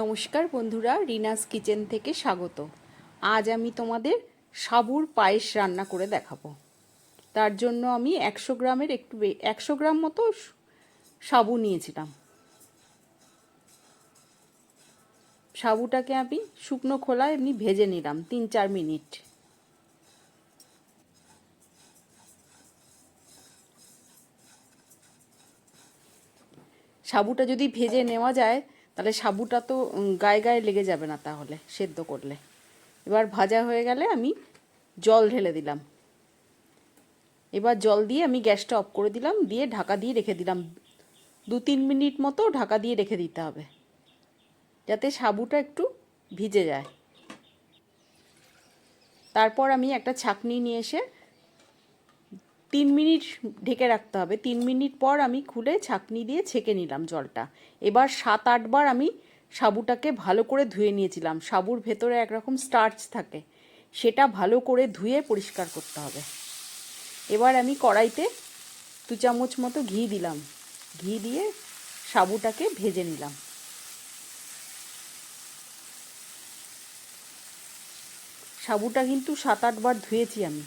নমস্কার বন্ধুরা, রিনাস কিচেন থেকে স্বাগত। আজ আমি তোমাদের সাবুর পায়েস রান্না করে দেখাবো। তার জন্য আমি একশো গ্রামের একটু একশো গ্রাম মতো সাবু নিয়েছিলাম। সাবুটাকে আমি শুকনো খোলা এমনি ভেজে নিলাম, তিন চার মিনিট। সাবুটা যদি ভেজে নেওয়া যায় তাহলে সাবুটা তো গায়ে গায়ে লেগে যাবে না তাহলে, সেদ্ধ করলে। এবার ভাজা হয়ে গেলে আমি জল ঢেলে দিলাম। এবার জল দিয়ে আমি গ্যাসটা অফ করে দিলাম, দিয়ে ঢাকা দিয়ে রেখে দিলাম। দু তিন মিনিট মতো ঢাকা দিয়ে রেখে দিতে হবে, যাতে সাবুটা একটু ভিজে যায়। তারপর আমি একটা ছাকনি নিয়ে এসে তিন মিনিট ঢেকে রাখতে হবে। তিন মিনিট পর আমি খুলে ছাকনি দিয়ে ছেঁকে নিলাম জলটা। এবার সাত আটবার আমি সাবুটাকে ভালো করে ধুয়ে নিয়েছিলাম। সাবুর ভেতরে একরকম স্টার্চ থাকে। সেটা ভালো করে ধুয়ে পরিষ্কার করতে হবে। এবার আমি কড়াইতে দু চামচ মতো ঘি দিলাম। ঘি দিয়ে সাবুটাকে ভেজে নিলাম। সাবুটা কিন্তু সাত আটবার ধুয়েছি আমি।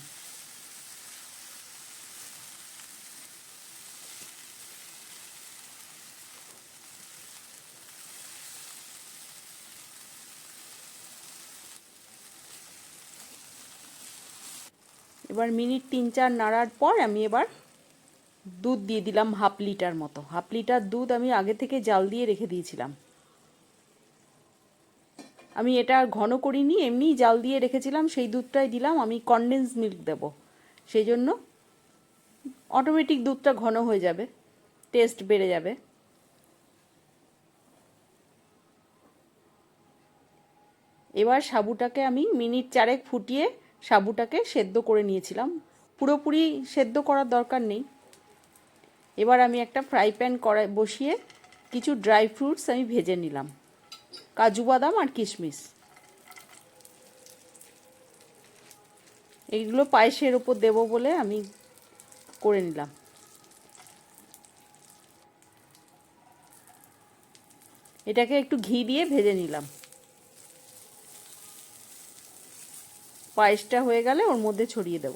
এবার মিনিট তিন চার নাড়ার পর আমি এবার দুধ দিয়ে দিলাম হাফ লিটার মতো। হাফ লিটার দুধ আমি আগে থেকে জাল দিয়ে রেখে দিয়েছিলাম। আমি এটা ঘন করিনি, এমনিই জাল দিয়ে রেখেছিলাম, সেই দুধটাই দিলাম, আমি কনডেন্স মিল্ক দেব। সেই জন্য অটোমেটিক দুধটা ঘন হয়ে যাবে টেস্ট বেড়ে যাবে। এবার সাবুটাকে আমি মিনিট চারেক ফুটিয়ে সাবুটাকে সেদ্ধ করে নিয়েছিলাম। পুরোপুরি সেদ্ধ করার দরকার নেই। এবার আমি একটা ফ্রাই প্যান কড়াই বসিয়ে কিছু ড্রাই ফ্রুটস আমি ভেজে নিলাম। কাজু বাদাম আর কিশমিশ। এইগুলো পায়েসের ওপর দেবো বলে আমি করে নিলাম। এটাকে একটু ঘি দিয়ে ভেজে নিলাম। পায়েসটা হয়ে গেলে ওর মধ্যে ছড়িয়ে দেব।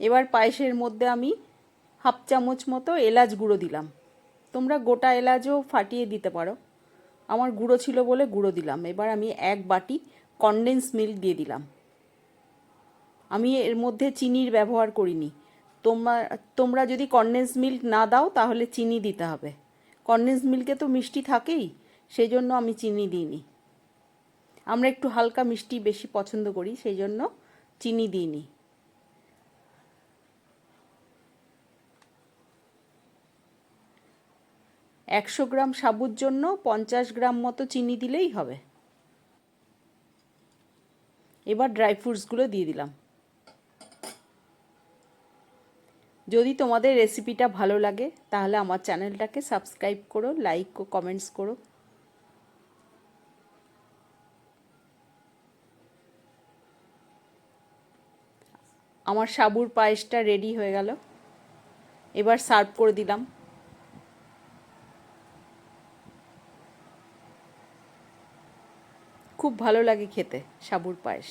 এবার পায়েসের মধ্যে আমি হাফ চামচ মতো এলাচ গুঁড়ো দিলাম। তোমরা গোটা এলাচও ফাটিয়ে দিতে পারো। আমার গুঁড়ো ছিল বলে গুঁড়ো দিলাম। এবার আমি এক বাটি কনডেন্স মিল্ক দিয়ে দিলাম। আমি এর মধ্যে চিনির ব্যবহার করিনি। তোমরা তোমরা যদি কনডেন্স মিল্ক না দাও, তাহলে চিনি দিতে হবে। কন্ডেন্স মিল্কে তো মিষ্টি থাকেই সেই জন্য আমি চিনি দিইনি। আমরা একটু হালকা মিষ্টি বেশি পছন্দ করি সেই জন্য চিনি দিইনি। একশো গ্রাম সাবুর জন্য পঞ্চাশ গ্রাম মতো চিনি দিলেই হবে। এবার ড্রাই ফ্রুটসগুলো দিয়ে দিলাম। যদি তোমাদের রেসিপিটা ভালো লাগে, তাহলে আমার চ্যানেলটাকে সাবস্ক্রাইব করো লাইক ও কমেন্টস করো। আমার সাবুর পায়েসটা রেডি হয়ে গেল। এবার সার্ভ করে দিলাম। খুব ভালো লাগে খেতে সাবুর পায়েস।